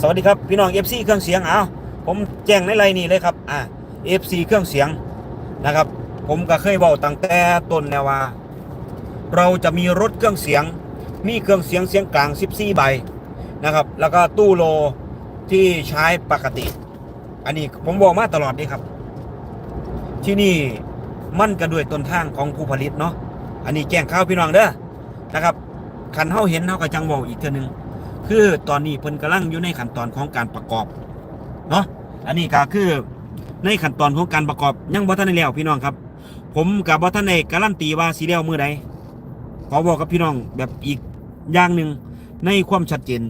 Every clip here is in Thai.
สวัสดีครับพี่น้อง FC เครื่องเสียงเอาผมแจ้งในไลน์นี้เลยครับอ่า FC เครื่องเสียงนะครับ ผมก็เคยบอกตั้งแต่ต้นแล้วว่า เราจะมีรถเครื่องเสียง มีเครื่องเสียงเสียงกลาง 14 ใบนะครับ แล้วก็ตู้โลที่ใช้ปกติ อันนี้ผมบอกมาตลอดนี่ครับ ที่นี่มั่นกันด้วยต้นทางของผู้ผลิตเนาะอันนี้แจ้งข่าวพี่น้องเด้อนะครับคันเฮาเห็นเฮาก็จังบอกอีกเทื่อนึง คือตอนนี้เพิ่นกำลังอยู่ในขั้นตอนของการประกอบเนาะอันนี้ก็คือในขั้นตอนของการประกอบยังบ่ทันได้แล้วพี่น้องครับ ผมกับบ่ทันได้การันตีว่าสิแล้วมือใดขอบอกกับพี่น้องแบบอีกอย่างหนึ่งในความชัดเจน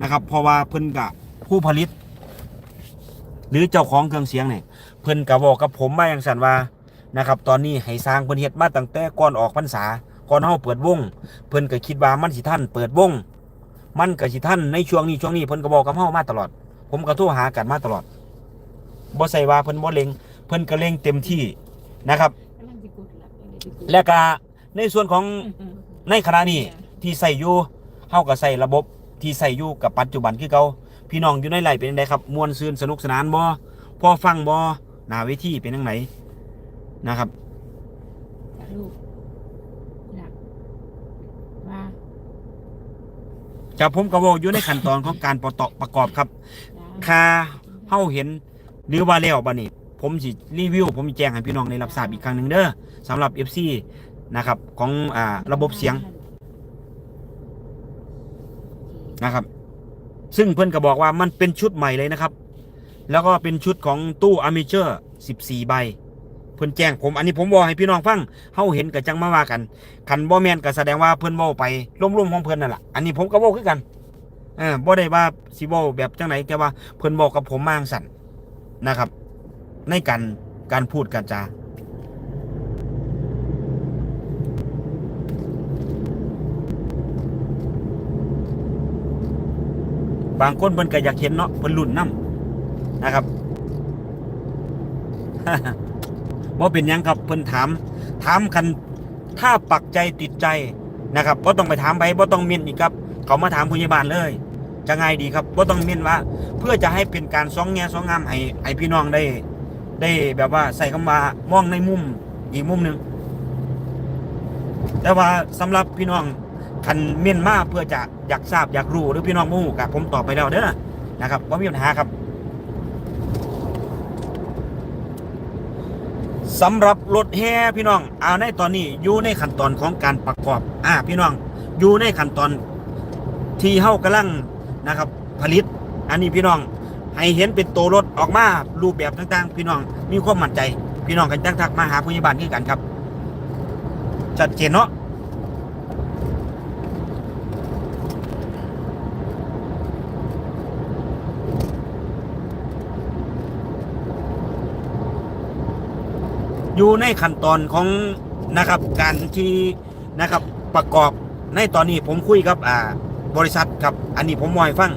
นะครับเพราะว่าเพิ่นกับผู้ผลิต หรือเจ้าของเครื่องเสียงเนี่ยเพิ่นก็บอกกับผมมาอย่างสันว่านะครับ ตอนนี้ให้สร้างเพิ่นเฮ็ดมาตั้งแต่ก่อนออกพรรษาก่อนเฮาเปิดวง เพิ่นก็คิดว่ามันสิท่านเปิดวง มันก็สิท่านในช่วงนี้ช่วงนี้เพิ่นก็บอกกับเฮามาตลอด ผมก็โทรหากันมาตลอดบ่ใส่ว่าเพิ่นบ่เล็งเพิ่นก็เล็งเต็มที่นะครับ และก็ในส่วนของในขณะนี้ที่ใส่อยู่เฮาก็ใส่ระบบที่ใส่อยู่กับปัจจุบันคือเก่าพี่น้องอยู่ในไร่เป็นจังไดครับมวนซื่นสนุกสนานบ่พอฟังบ่หน้าเวทีเป็นจังไดนะครับ ลูกอยากว่า จะผมก็บอกอยู่ในขั้นตอนของการประตประกอบครับคาเฮาเห็นหรือว่าแล้วบัดนี้ผมสิรีวิว ผมแจ้งให้พี่น้องได้รับทราบอีกครั้งหนึ่งเด้อสำหรับ FC นะครับ ของอ่าระบบเสียงนะครับ ซึ่งเพิ่อนก็บอกว่ามันเป็นชุดใหม่เลยนะครับ แล้วก็เป็นชุดของตู้อ m มเจอร์ 14 ใบ เพิ่นแจ้งผมอันนี้ผมบอกให้พี่น้องฟังเฮาเห็นก็จังมาว่ากันคันบ่แม่นก็แสดงว่าเพิ่นเว้าไปร่วมๆของเพิ่นนั่นแหละอันนี้ผมก็เว้าคือกันเออบ่ได้ว่าสิเว้าแบบจังไหนแต่ว่าเพิ่นบอกกับผมมาจั่งสั่นนะครับ ในการการพูดการจาบางคนเพิ่นก็อยากเห็นเนาะเพิ่นรุ่นนํนะครับ บ่เป็นยังครับเพิ่นถาม ถามคันถ้าปักใจติดใจนะครับบ่ต้องไปถามไปบ่ต้องเมียนอีกครับ เขามาถามพยาบาลเลย จะไงดีครับบ่ต้องเมียนว่า เพื่อจะให้เป็นการสองแง่สองงามให้ให้พี่น้องได้ ได้แบบว่าใส่คำว่ามองในมุมอีกมุมหนึ่งแต่ว่าสำหรับพี่น้องคันเมียนมาเพื่อจะอยากทราบอยากรู้หรือพี่น้องมโหกับผมตอบไปแล้วเด้อนะครับว่ามีปัญหาครับ สำหรับรถแห่พี่น้องเอาในตอนนี้อยู่ในขั้นตอนของการประกอบอ่าพี่น้องอยู่ในขั้นตอนที่เฮากำลังนะครับ ผลิต อันนี้พี่น้อง ให้เห็นเป็นตัวรถออกมารูปแบบต่างๆ พี่น้องมีความมั่นใจ พี่น้องกันจังทักมาหาพยาบาลที่กันครับชัดเจนเนาะ อยู่ในขั้นตอนของนะครับการที่นะครับประกอบในตอนนี้ผมคุยกับอ่าบริษัทครับอันนี้ผมมอยฟัง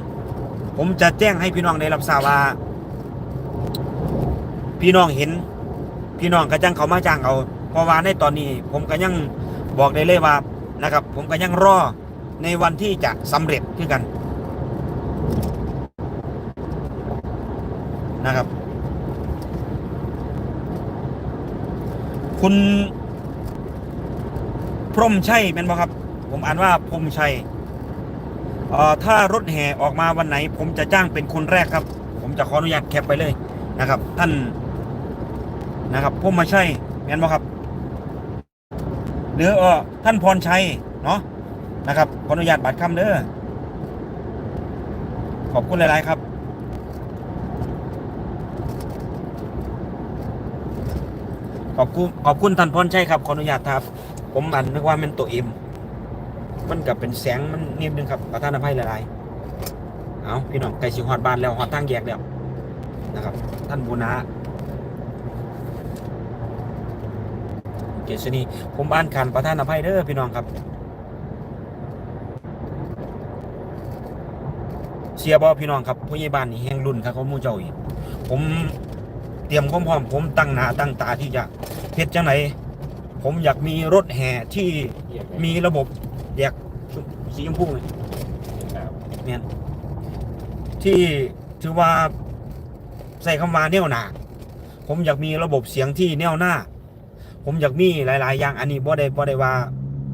ผมจะแจ้งให้พี่น้องได้รับทราบว่า พี่น้องเห็น พี่น้องก็จังเขามาจ้างเอาเพราะว่าในตอนนี้ ผมก็ยังบอกได้เลยว่านะครับ ผมก็ยังรอในวันที่จะสำเร็จคือกันนะครับ คุณ พรมชัยเป็นบ่ครับ ผมอ่านว่าพรมชัยเอ่อถ้ารถแห่ออกมาวันไหน ผมจะจ้างเป็นคนแรกครับ ผมจะขออนุญาตแคปไปเลยนะครับ ท่านนะครับผมมาใช่แม่นบ่ครับหรือเออท่านพรชัยเนาะนะครับขออนุญาตบัตรคำเด้อขอบคุณหลาย ๆ ครับ ขอบคุณขอบคุณท่านพรชัยครับขออนุญาตครับ ผมอันนึกว่าเป็นตัวเอ็มมันกับเป็นแสงมันนิดนึงครับขอท่านอภัยหลายๆเอาพี่น้องไก่สิฮอดบ้านแล้วฮอดทางแยกแล้วนะครับ ท่านบูนาเกษณีผมบ้านคันประธานอภัยเด้อพี่น้องครับเชียร์บอพี่น้องครับผู้ใหญ่บ้านนี่แห่งรุ่นครับเขามู่เจ้าอีกผม เตรียมความพร้อมผมตั้งหน้าตั้งตาที่จะเฮ็ดจังไหน ผมอยากมีรถแห่ที่มีระบบแยกสีชมพูเลยเนี่ยทที่ถือว่าใส่คำว่าแนวหนาผมอยากมีระบบเสียงที่แนวหน้า ผมอยากมีหลาย ๆ อย่างอันนี้บ่ได้บ่ได้ว่า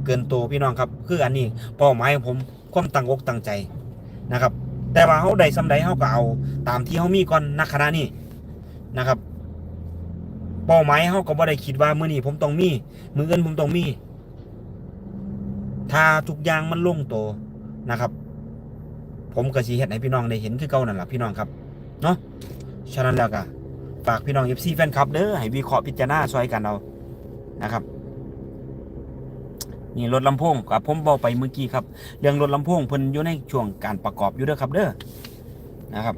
เกินตัวพี่น้องครับ คืออันนี้เป้าหมายของผมความตั้งอกตั้งใจนะครับ แต่ว่าเฮาได้สำใดเฮาก็เอา ตามที่เฮามีก่อนณขณะนี้ นะครับ เป้าหมายเฮาก็บ่ได้คิดว่ามื้อนี้ผมต้องมีมื้ออื่นผมต้องมี ถ้าทุกอย่างมันลงตัวนะครับ ผมก็สิเฮ็ดให้พี่น้องได้เห็นคือเก่านั่นล่ะพี่น้องครับเนาะฉะนั้นแล้วก็ฝากพี่น้อง FC แฟนคลับเด้อให้วิเคราะห์พิจารณาช่วยกันเอานะครับนี่รถลำโพงกับผมบอกไปเมื่อกี้ครับ เรื่องรถลำโพงเพิ่นอยู่ในช่วงการประกอบอยู่เด้อครับเด้อนะครับ